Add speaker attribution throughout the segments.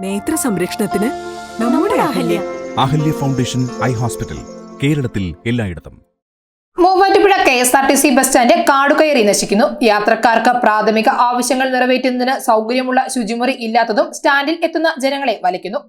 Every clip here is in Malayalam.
Speaker 1: നേത്ര സംരക്ഷണത്തിന് നമ്മുടെ Ahalya.
Speaker 2: Ahalya. Foundation eye hospital കേരളത്തിൽ എല്ലായിടത്തും.
Speaker 3: Muvattupuzha K S R T C bus stand കാടുകയറി നശിക്കുന്നു. യാത്രക്കാർക്ക് പ്രാഥമിക ആവശ്യങ്ങൾ നിറവേറ്റുന്നതിന് സൗകര്യമുള്ള ശുചിമുറി ഇല്ലാത്തതും സ്റ്റാൻഡിൽ എത്തുന്ന ജനങ്ങളെ വലയ്ക്കുന്നു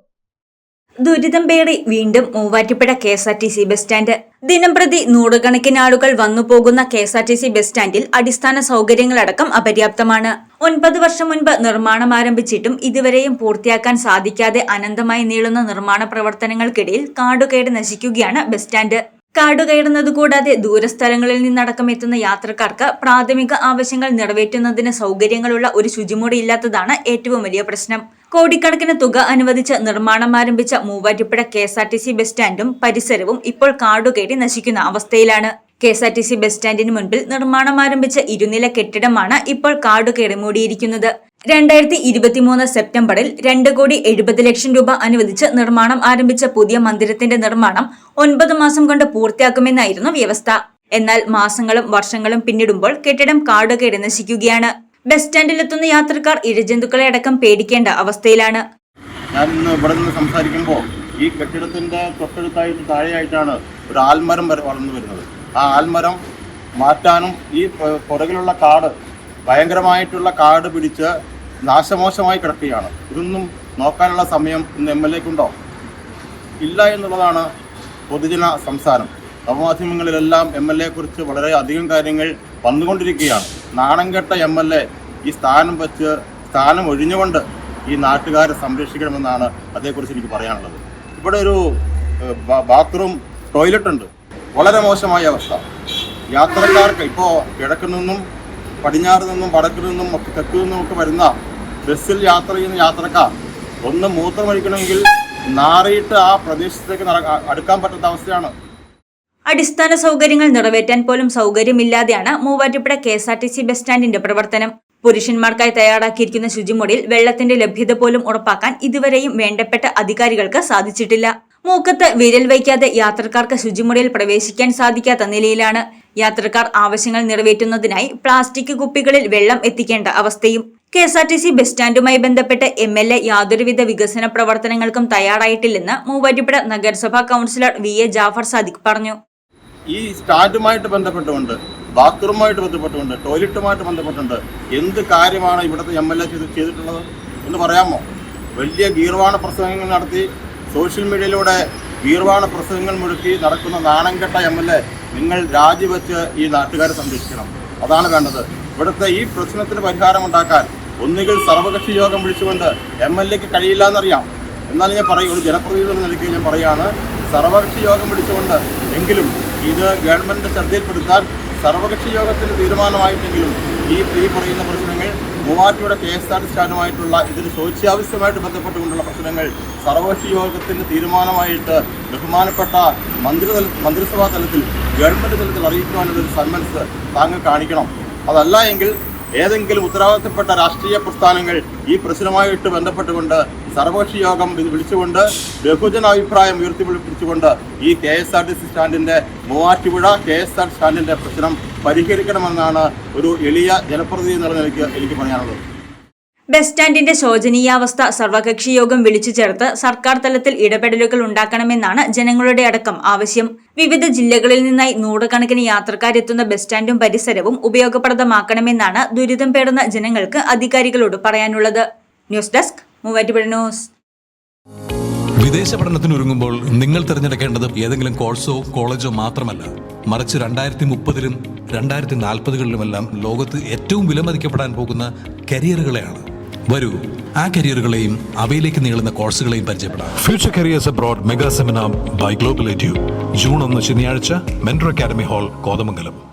Speaker 4: ദുരിതം പേറി വീണ്ടും Muvattupuzha K S R T C bus stand. ദിനംപ്രതി നൂറുകണക്കിന് ആളുകൾ വന്നു പോകുന്ന K S R T C bus സ്റ്റാൻഡിൽ അടിസ്ഥാന സൗകര്യങ്ങളടക്കം അപര്യാപ്തമാണ്. ഒൻപത് വർഷം മുൻപ് നിർമ്മാണം ആരംഭിച്ചിട്ടും ഇതുവരെയും പൂർത്തിയാക്കാൻ സാധിക്കാതെ അനന്തമായി നീളുന്ന നിർമ്മാണ പ്രവർത്തനങ്ങൾക്കിടയിൽ കാടുകേട് നശിക്കുകയാണ് ബസ് സ്റ്റാൻഡ്. കാടുകയറുന്നത് കൂടാതെ ദൂരസ്ഥലങ്ങളിൽ നിന്നടക്കം എത്തുന്ന യാത്രക്കാർക്ക് പ്രാഥമിക ആവശ്യങ്ങൾ നിറവേറ്റുന്നതിന് സൗകര്യങ്ങളുള്ള ഒരു ശുചിമുറി ഇല്ലാത്തതാണ് ഏറ്റവും വലിയ പ്രശ്നം. കോടിക്കണക്കിന് തുക അനുവദിച്ച് നിർമ്മാണം ആരംഭിച്ച Muvattupuzha K S R T C bus സ്റ്റാൻഡും പരിസരവും ഇപ്പോൾ കാടുകേടി നശിക്കുന്ന അവസ്ഥയിലാണ്. K S R T C bus സ്റ്റാൻഡിന് മുൻപിൽ നിർമ്മാണം ആരംഭിച്ച ഇരുനില കെട്ടിടമാണ് ഇപ്പോൾ കാടുകയറി മൂടിയിരിക്കുന്നത്. രണ്ടായിരത്തി ഇരുപത്തിമൂന്ന് സെപ്റ്റംബറിൽ രണ്ട് കോടി എഴുപത് ലക്ഷം രൂപ അനുവദിച്ച് നിർമ്മാണം ആരംഭിച്ച പുതിയ മന്ദിരത്തിന്റെ നിർമ്മാണം ഒൻപത് മാസം കൊണ്ട് പൂർത്തിയാക്കുമെന്നായിരുന്നു വ്യവസ്ഥ. എന്നാൽ മാസങ്ങളും വർഷങ്ങളും പിന്നിടുമ്പോൾ കെട്ടിടം കാടുകയറി നശിക്കുകയാണ്. ബസ് സ്റ്റാൻഡിലെത്തുന്ന യാത്രക്കാർ ഇഴജന്തുക്കളെ അടക്കം പേടിക്കേണ്ട അവസ്ഥയിലാണ്.
Speaker 5: ഞാൻ ഇന്ന് ഇവിടെ നിന്ന് സംസാരിക്കുമ്പോൾ ഈ കെട്ടിടത്തിന്റെ തൊട്ടടുത്തായിട്ട് താഴെയായിട്ടാണ് ഒരു ആൽമരം വരെ വളർന്നു വരുന്നത്. ആ ആൽമരം മാറ്റാനും ഈ പുറകിലുള്ള കാട് ഭയങ്കരമായിട്ടുള്ള കാട് പിടിച്ച് നാശമോശമായി കിടക്കുകയാണ്. ഇതൊന്നും നോക്കാനുള്ള സമയം ഇന്ന് എം എൽ എക്കുണ്ടോ ഇല്ല എന്നുള്ളതാണ് പൊതുജന സംസാരം. നവമാധ്യമങ്ങളിലെല്ലാം എം എൽ കുറിച്ച് വളരെ അധികം കാര്യങ്ങൾ വന്നുകൊണ്ടിരിക്കുകയാണ്. നാണം കെട്ട എം എൽ എ ഈ സ്ഥാനം വെച്ച് സ്ഥാനം ഒഴിഞ്ഞുകൊണ്ട് ഈ നാട്ടുകാരെ സംരക്ഷിക്കണമെന്നാണ് അതേക്കുറിച്ച് എനിക്ക് പറയാനുള്ളത്. ഇവിടെ ഒരു ബാത്റൂം ടോയ്ലറ്റ് ഉണ്ട്. വളരെ മോശമായ അവസ്ഥ. യാത്രക്കാർക്ക് ഇപ്പോൾ കിഴക്ക് നിന്നും പടിഞ്ഞാറ് നിന്നും വടക്ക് നിന്നും ഒക്കെ തെക്ക് നിന്നും ഒക്കെ വരുന്ന ബസ്സിൽ യാത്ര ചെയ്യുന്ന യാത്രക്കാർ ഒന്ന് മൂത്രമൊഴിക്കണമെങ്കിൽ നാറിയിട്ട് ആ പ്രദേശത്തേക്ക് അടുക്കാൻ പറ്റാത്ത അവസ്ഥയാണ്
Speaker 4: അടിസ്ഥാന സൗകര്യങ്ങൾ നിറവേറ്റാൻ പോലും സൗകര്യമില്ലാതെയാണ് Muvattupuzha K S R T C bus സ്റ്റാൻഡിന്റെ പ്രവർത്തനം. പുരുഷന്മാർക്കായി തയ്യാറാക്കിയിരിക്കുന്ന ശുചിമുറിയിൽ വെള്ളത്തിന്റെ ലഭ്യത പോലും ഉറപ്പാക്കാൻ ഇതുവരെയും വേണ്ടപ്പെട്ട അധികാരികൾക്ക് സാധിച്ചിട്ടില്ല. മൂക്കത്ത് വിരൽ വയ്ക്കാതെ യാത്രക്കാർക്ക് ശുചിമുറിയിൽ പ്രവേശിക്കാൻ സാധിക്കാത്ത നിലയിലാണ് യാത്രക്കാർ ആവശ്യങ്ങൾ നിറവേറ്റുന്നതിനായി പ്ലാസ്റ്റിക് കുപ്പികളിൽ വെള്ളം എത്തിക്കേണ്ട അവസ്ഥയും. K S R T C bus സ്റ്റാൻഡുമായി ബന്ധപ്പെട്ട് എം എൽ എ യാതൊരുവിധ വികസന പ്രവർത്തനങ്ങൾക്കും തയ്യാറായിട്ടില്ലെന്ന് മൂവാറ്റുപുഴ നഗരസഭാ councillor V A Jafar Sadiq പറഞ്ഞു.
Speaker 5: ഈ സ്റ്റാൻഡുമായിട്ട് ബന്ധപ്പെട്ടുകൊണ്ട് ബാത്റൂമുമായിട്ട് ബന്ധപ്പെട്ടുകൊണ്ട് ടോയ്ലറ്റുമായിട്ട് ബന്ധപ്പെട്ടുകൊണ്ട് എന്ത് കാര്യമാണ് ഇവിടുത്തെ എം എൽ എ ചെയ്ത് ചെയ്തിട്ടുള്ളത് എന്ന് പറയാമോ? വലിയ ഗീർവാണ പ്രസംഗങ്ങൾ നടത്തി സോഷ്യൽ മീഡിയയിലൂടെ ഗീർവാണ പ്രസംഗങ്ങൾ മുഴുക്കി നടക്കുന്ന നാണംകെട്ട എം എൽ എ നിങ്ങൾ രാജിവെച്ച് ഈ നാട്ടുകാരെ സംരക്ഷിക്കണം. അതാണ് വേണ്ടത്. ഇവിടുത്തെ ഈ പ്രശ്നത്തിന് പരിഹാരം ഉണ്ടാക്കാൻ ഒന്നുകിൽ സർവകക്ഷി യോഗം വിളിച്ചുകൊണ്ട് എം എൽ എക്ക് കഴിയില്ല എന്നറിയാം. എന്നാൽ ഞാൻ പറയും ഒരു ജനപ്രതിനിധി എന്ന നിലയ്ക്ക് ഞാൻ പറയുകയാണ്. സർവകക്ഷി യോഗം വിളിച്ചുകൊണ്ട് എങ്കിലും ഇത് ഗവൺമെന്റ് ശ്രദ്ധയിൽപ്പെടുത്താൻ സർവകക്ഷി യോഗത്തിന് തീരുമാനമായിട്ടെങ്കിലും ഈ ഈ പറയുന്ന പ്രശ്നങ്ങൾ Muvattupuzha K S R T സ്റ്റാൻഡുമായിട്ടുള്ള ഇതിന് ശോച്യാവശ്യമായിട്ട് ബന്ധപ്പെട്ടുകൊണ്ടുള്ള പ്രശ്നങ്ങൾ സർവകക്ഷി യോഗത്തിന്റെ തീരുമാനമായിട്ട് ബഹുമാനപ്പെട്ട മന്ത്രിതല മന്ത്രിസഭാ തലത്തിൽ ഗവൺമെന്റ് തലത്തിൽ അറിയിക്കുവാനുള്ള ഒരു സന്മനസ് താങ്കൾ കാണിക്കണം. അതല്ല എങ്കിൽ ഏതെങ്കിലും ഉത്തരവാദിത്തപ്പെട്ട രാഷ്ട്രീയ പ്രസ്ഥാനങ്ങൾ ഈ പ്രശ്നവുമായിട്ട് ബന്ധപ്പെട്ടുകൊണ്ട് സർവകക്ഷി യോഗം വിളിച്ചുകൊണ്ട് ബഹുജന അഭിപ്രായം ഉയർത്തിപ്പിടിച്ചുകൊണ്ട് ഈ K S R T C സ്റ്റാൻഡിന്റെ Muvattupuzha K S R സ്റ്റാൻഡിന്റെ പ്രശ്നം പരിഹരിക്കണമെന്നാണ് ഒരു എളിയ ജനപ്രതിനിധി എന്നുള്ള നിലയ്ക്ക് എനിക്ക് പറയാനുള്ളത്.
Speaker 4: ബസ് സ്റ്റാൻഡിന്റെ ശോചനീയാവസ്ഥ സർവകക്ഷി യോഗം വിളിച്ചു ചേർത്ത് സർക്കാർ തലത്തിൽ ഇടപെടലുകൾ ഉണ്ടാക്കണമെന്നാണ് ജനങ്ങളുടെ അടക്കം ആവശ്യം. വിവിധ ജില്ലകളിൽ നിന്നായി നൂറുകണക്കിന് യാത്രക്കാരെത്തുന്ന ബസ് സ്റ്റാൻഡും പരിസരവും ഉപയോഗപ്രദമാക്കണമെന്നാണ് ദുരിതം പേടുന്ന ജനങ്ങൾക്ക് അധികാരികളോട് പറയാനുള്ളത്. News desk news.
Speaker 6: വിദേശ പഠനത്തിന് ഒരുങ്ങുമ്പോൾ നിങ്ങൾ തിരഞ്ഞെടുക്കേണ്ടത് ഏതെങ്കിലും കോഴ്സോ കോളേജോ മാത്രമല്ല. മറിച്ച് രണ്ടായിരത്തി മുപ്പതിലും രണ്ടായിരത്തി നാൽപ്പതുകളിലുമെല്ലാം ലോകത്ത് ഏറ്റവും വിലമതിക്കപ്പെടാൻ പോകുന്ന കരിയറുകളെയാണ്. വരൂ. ആ കരിയറുകളെയും അവയിലേക്ക് നീളുന്ന കോഴ്സുകളെയും പരിചയപ്പെടാം. Future careers abroad mega seminar by global edu June ഒന്ന് ശനിയാഴ്ച മെൻട്രോ അക്കാദമി ഹാൾ കോതമംഗലം.